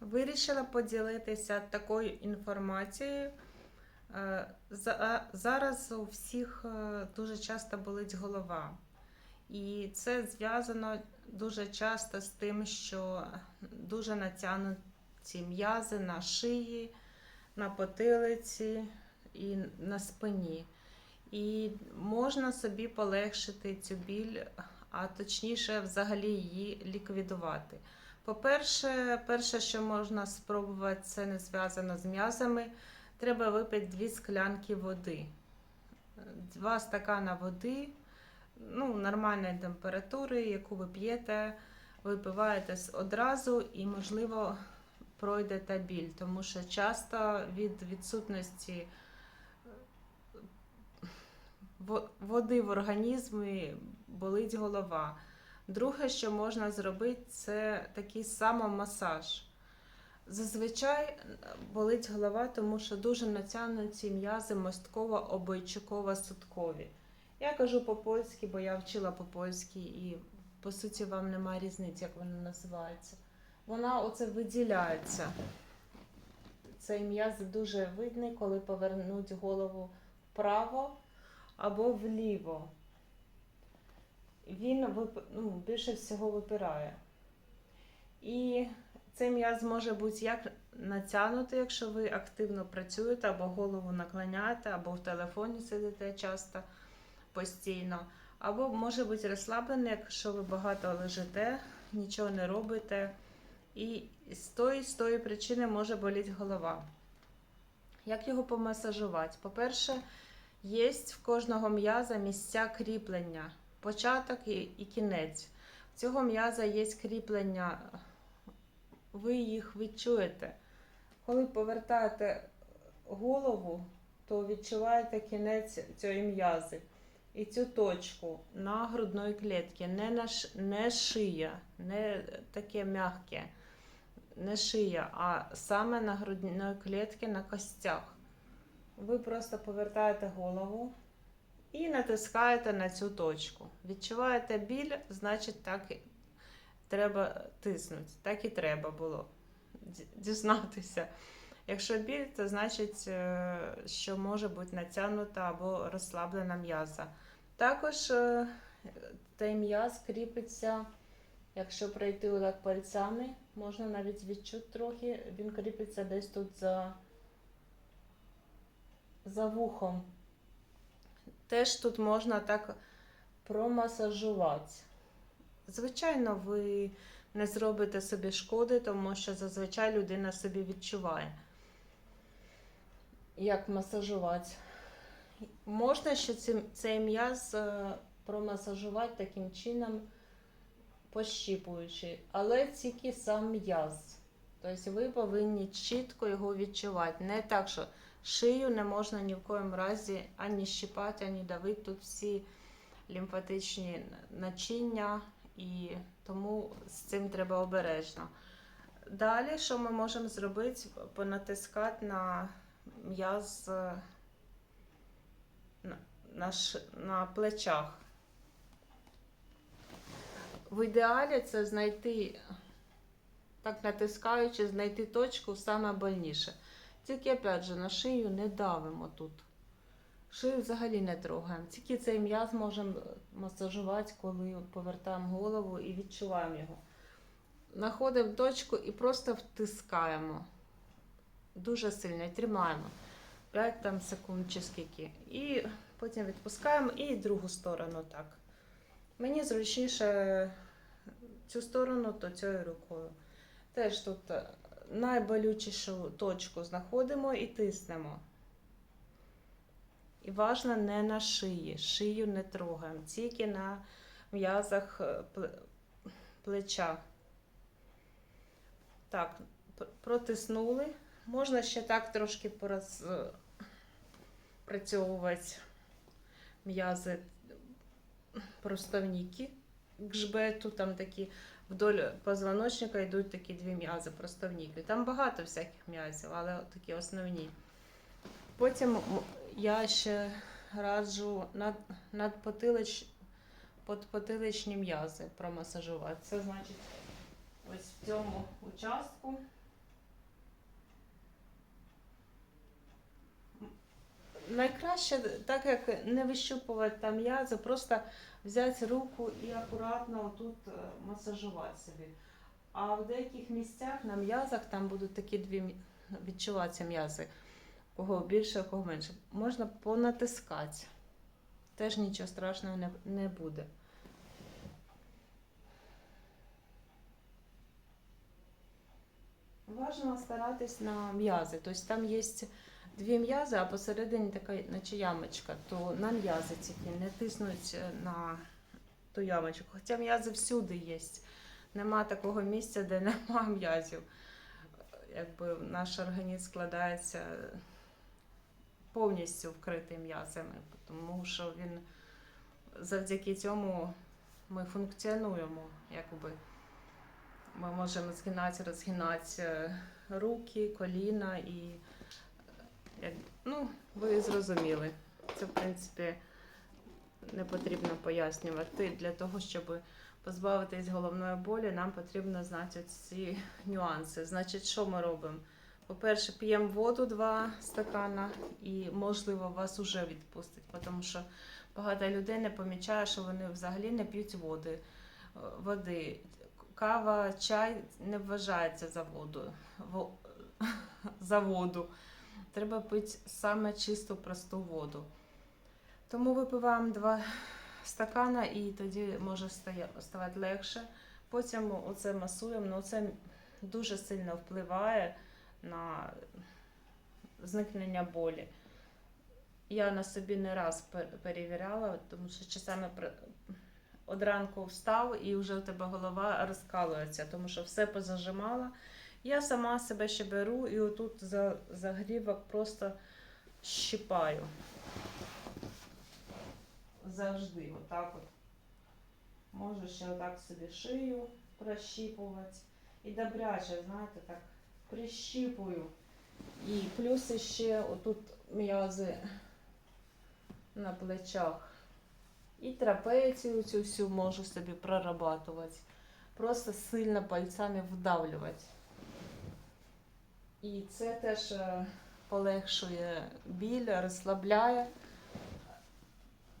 Вирішила поділитися такою інформацією. Е, Зараз у всіх е, дуже часто болить голова. І це зв'язано дуже часто з тим, що дуже натягнуті м'язи на шиї, на потилиці і на спині. І можна собі полегшити цю біль, а точніше, взагалі її ліквідувати. По-перше, перше, що можна спробувати, це не зв'язано з м'язами. Треба випити дві склянки води. Два стакана води, ну, нормальної температури, яку ви п'єте, випиваєте одразу і, можливо, пройде та біль, тому що часто від відсутності е, води в організмі болить голова. Друге, що можна зробити, це такий самомасаж. Зазвичай болить голова, тому що дуже натягнуті м'язи мостково-обойчуково-судкові. Я кажу по-польськи, бо я вчила по-польськи і по суті вам немає різниці, як вона називається. Вона оце виділяється. Цей м'яз дуже видний, коли повернуть голову вправо або вліво. Він ну, більше всього випирає. І цей м'яз може бути як натягнутий, якщо ви активно працюєте, або голову наклоняєте, або в телефоні сидите часто, постійно. Або може бути розслаблений, якщо ви багато лежите, нічого не робите. І з тої, з тої причини може боліти голова. Як його помасажувати? По-перше, є в кожного м'яза місця кріплення, початок і, кінець. В цього м'яза є кріплення ви їх відчуєте. Коли повертаєте голову, то відчуваєте кінець цієї м'язи. І цю точку на грудної клітці, не, на ш... не шия, не таке м'яке, не шия, а саме на грудної клітці на костях. Ви просто повертаєте голову і натискаєте на цю точку. Відчуваєте біль, значить так і треба тиснути. Так і треба було дізнатися. Якщо біль, то значить, е, що може бути натягнута або розслаблена м'яза. Також цей м'яз кріпиться, якщо пройти отак пальцями, можна навіть відчути трохи, він кріпиться десь тут за, за вухом. Теж тут можна так промасажувати. Звичайно, ви не зробите собі шкоди, тому що зазвичай людина собі відчуває, як масажувати. Можна ще цей м'яз е, промасажувати таким чином, пощіпуючи, але тільки сам м'яз. Тобто ви повинні чітко його відчувати. Не так, що шию не можна ні в коєму разі ані щіпати, ані давити. Тут всі лімфатичні начиння, і тому з цим треба обережно. Далі, що ми можемо зробити? Понатискати на м'яз е, на, на, на плечах. В ідеалі це знайти, так натискаючи, знайти точку саме больніше. Тільки, опять же, на шию не давимо тут. Шию взагалі не трогаємо. Тільки цей м'яз можемо масажувати, коли повертаємо голову і відчуваємо його. Знаходимо точку і просто втискаємо. Дуже сильно тримаємо. 5 там, секунд чи скільки. І потім відпускаємо і другу сторону так. Мені зручніше цю сторону, то цією рукою. Теж тут е, найболючішу точку знаходимо і тиснемо. І важно не на шиї. Шию не трогаємо, тільки на м'язах е, плеча. Так, протиснули. Можна ще так трошки порозпрацьовувати м'язи проставніки гжбету, там такі вдоль позвоночника йдуть такі дві м'язи проставніки. Там багато всяких м'язів, але такі основні. Потім я ще раджу над, надпотилич, подпотиличні м'язи промасажувати. Це значить ось в цьому участку найкраще, так як не вищупувати там м'язи, просто взяти руку і акуратно тут масажувати собі. А в деяких місцях на м'язах там будуть такі дві відчуватися м'язи. Кого більше, кого менше. Можна понатискати. Теж нічого страшного не буде. Важно старатись на м'язи. Тобто там є дві м'язи, а посередині така наче ямочка, то на м'язи тільки не тиснуть е, на ту ямочку. Хоча м'язи всюди є. Нема такого місця, де нема м'язів. Якби наш організм складається повністю вкритий м'язами, тому що він завдяки цьому ми функціонуємо, якби. Ми можемо згинати, розгинати е, руки, коліна і як, ну, ви зрозуміли. Це, в принципі, не потрібно пояснювати. Для того, щоб позбавитись головної болі, нам потрібно знати ці нюанси. Значить, що ми робимо? По-перше, п'ємо воду 2 стакана і, можливо, вас уже відпустить, тому що багато людей не помічає, що вони взагалі не п'ють води. е, води. Кава, чай не вважається за воду. За воду. Треба пити саме чисту просту воду. Тому випиваємо два стакана і тоді може ставати легше. Потім оце масуємо, ну це дуже сильно впливає на зникнення болі. Я на собі не раз перевіряла, тому що часами при- од ранку встав і вже у тебе голова розкалується, тому що все позажимала. Я сама себе ще беру і отут за загрівок просто щипаю. Завжди, отак от. Можу ще отак собі шию прощіпувати. І добряче, знаєте, так прищіпую. І плюс ще отут м'язи на плечах. І трапецію цю всю можу собі прорабатувати. Просто сильно пальцями вдавлювати. І це теж е, полегшує біль, розслабляє.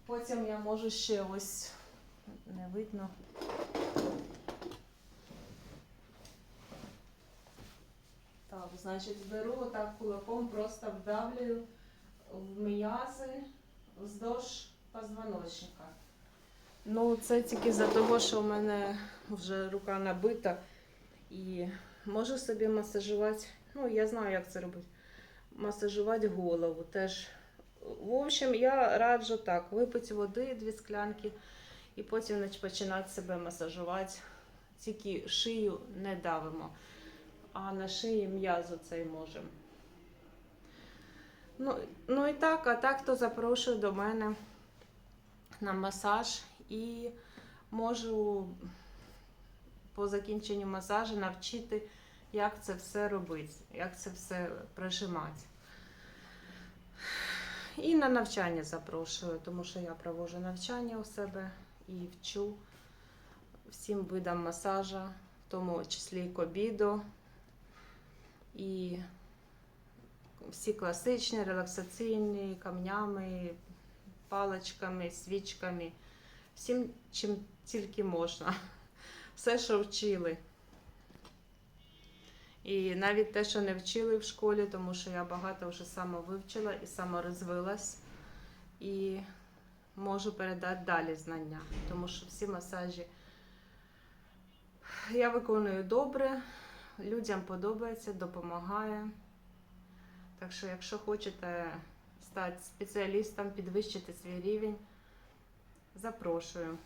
Потім я можу ще ось не видно. Так, значить, беру так кулаком, просто вдавлюю в м'язи вздовж позвоночника. Ну, це тільки за того, що в мене вже рука набита і можу собі масажувати. Ну, я знаю, як це робити. Масажувати голову теж. В общем, я раджу так: випити води, дві склянки, і потім починати себе масажувати. Тільки шию не давимо, а на шиї м'язу цей можемо. Ну, ну і так, а так то запрошую до мене на масаж і можу по закінченню масажу навчити, як це все робити, як це все прижимати. І на навчання запрошую, тому що я проводжу навчання у себе і вчу всім видам масажа, в тому числі кобідо, і всі класичні, релаксаційні, камнями, паличками, свічками, всім, чим тільки можна. Все, що вчили. І навіть те, що не вчили в школі, тому що я багато вже самовивчила і саморозвилась. І можу передати далі знання, тому що всі масажі я виконую добре, людям подобається, допомагає. Так що, якщо хочете стати спеціалістом, підвищити свій рівень, запрошую.